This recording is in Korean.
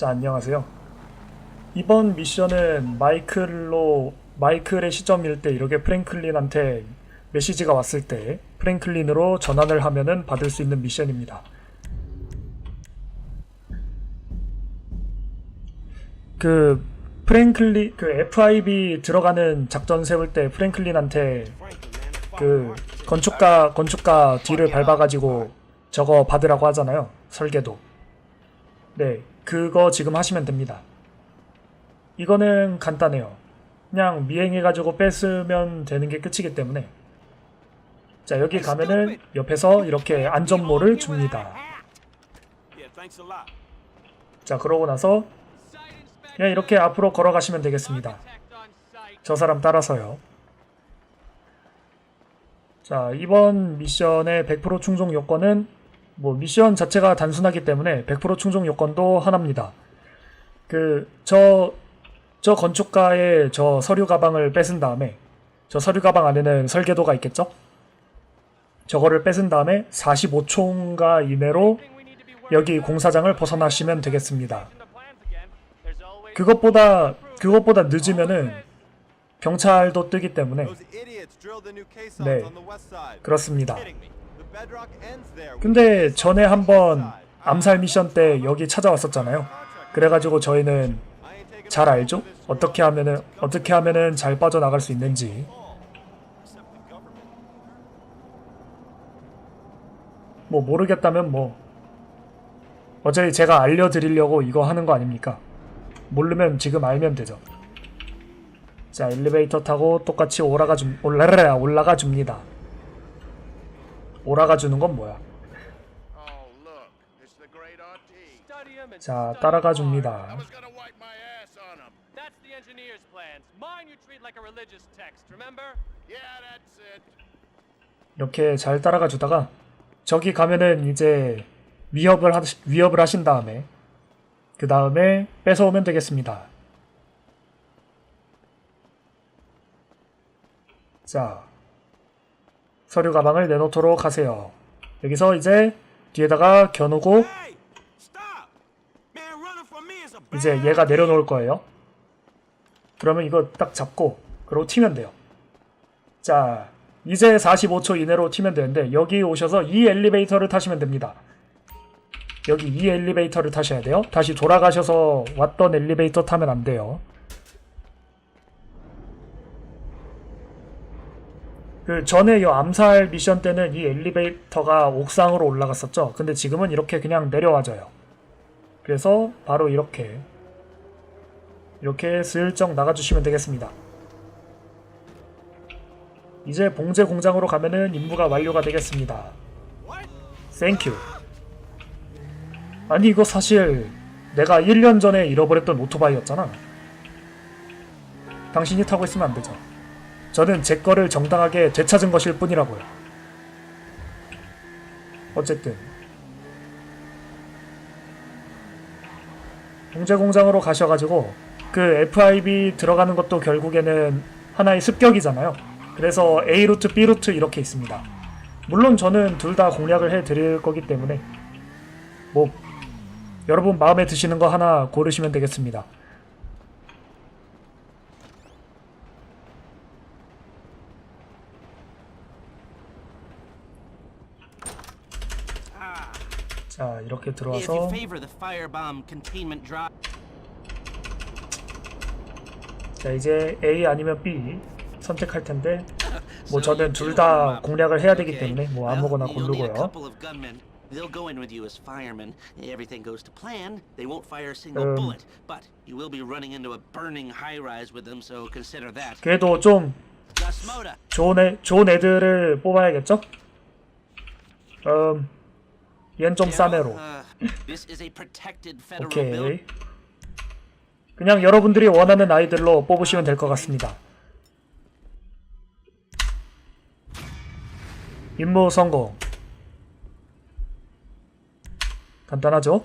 자, 안녕하세요. 이번 미션은 마이클로, 마이클의 시점일 때 이렇게 프랭클린한테 메시지가 왔을 때 프랭클린으로 전환을 하면은 받을 수 있는 미션입니다. 그 프랭클린 그 FIB 들어가는 작전 세울 때 프랭클린한테 그 건축가 건축가 뒤를 밟아가지고 저거 받으라고 하잖아요 설계도 네 그거 지금 하시면 됩니다. 이거는 간단해요. 그냥 미행해가지고 뺐으면 되는 게 끝이기 때문에. 자 여기 가면은 옆에서 이렇게 안전모를 줍니다. 자 그러고 나서 그냥 이렇게 앞으로 걸어가시면 되겠습니다. 저 사람 따라서요. 자, 이번 미션의 100% 충족 요건은 뭐 미션 자체가 단순하기 때문에 100% 충족 요건도 하나입니다. 그저저 건축가의 저 서류 가방을 뺏은 다음에 저 서류 가방 안에는 설계도가 있겠죠? 저거를 뺏은 다음에 45초인가 이내로 여기 공사장을 벗어나시면 되겠습니다. 그것보다 그것보다 늦으면은 경찰도 뜨기 때문에 네. 그렇습니다. 근데 전에 한번 암살 미션 때 여기 찾아왔었잖아요. 그래가지고 저희는 잘 알죠? 어떻게 하면은 어떻게 하면은 잘 빠져나갈 수 있는지. 뭐 모르겠다면 뭐 어차피 제가 알려드리려고 이거 하는 거 아닙니까? 모르면 지금 알면 되죠. 자 엘리베이터 타고 똑같이 올라가 줍 올라라 올라가 줍니다. 올라가 주는 건 뭐야? Oh. 자 따라가 줍니다. 이렇게 잘 따라가 주다가 저기 가면은 이제 위협을 하, 위협을 하신 다음에 그 다음에 뺏어오면 되겠습니다. 자 서류 가방을 내놓도록 하세요. 여기서 이제 뒤에다가 겨누고 이제 얘가. 내려놓을 거예요. 그러면 이거 딱 잡고 그러고 튀면 돼요. 자, 이제 45초 이내로 튀면 되는데 여기 오셔서 이 엘리베이터를 타시면 됩니다. 여기 이 엘리베이터를 타셔야 돼요. 다시 돌아가셔서 왔던 엘리베이터 타면 안 돼요. 그 전에 이 암살 미션 때는 이 엘리베이터가 옥상으로 올라갔었죠. 근데 지금은 이렇게 그냥 내려와져요. 그래서 바로 이렇게 이렇게 슬쩍 나가주시면 되겠습니다. 이제 봉제 공장으로 가면은 임무가 완료가 되겠습니다. 땡큐. 아니 이거 사실 내가 1년 전에 잃어버렸던 오토바이였잖아. 당신이 타고 있으면 안 되죠. 저는 제 거를 정당하게 되찾은 것일 뿐이라고요. 어쨌든 봉제 공장으로 가셔가지고 그 FIB 들어가는 것도 결국에는 하나의 습격이잖아요. 그래서 A 루트, B 루트 이렇게 있습니다. 물론 저는 둘 다 공략을 해 드릴 거기 때문에 뭐 여러분 마음에 드시는 거 하나 고르시면 되겠습니다. 자 이렇게 들어와서 자 이제 A 아니면 B 선택할 텐데 뭐 저는 둘 다 공략을 해야 되기 때문에 뭐 아무거나 고르고요. They'll go in with you as firemen. Everything goes to plan. They won't fire a single Um, bullet, but you will be running into a burning high-rise with them, so consider that. 그래도 좀 좋은 애 좋은 애들을 뽑아야겠죠? 음, 얘는 좀 federal 오케이. 그냥 여러분들이 원하는 아이들로 뽑으시면 될 것 같습니다. 임무 성공. 간단하죠?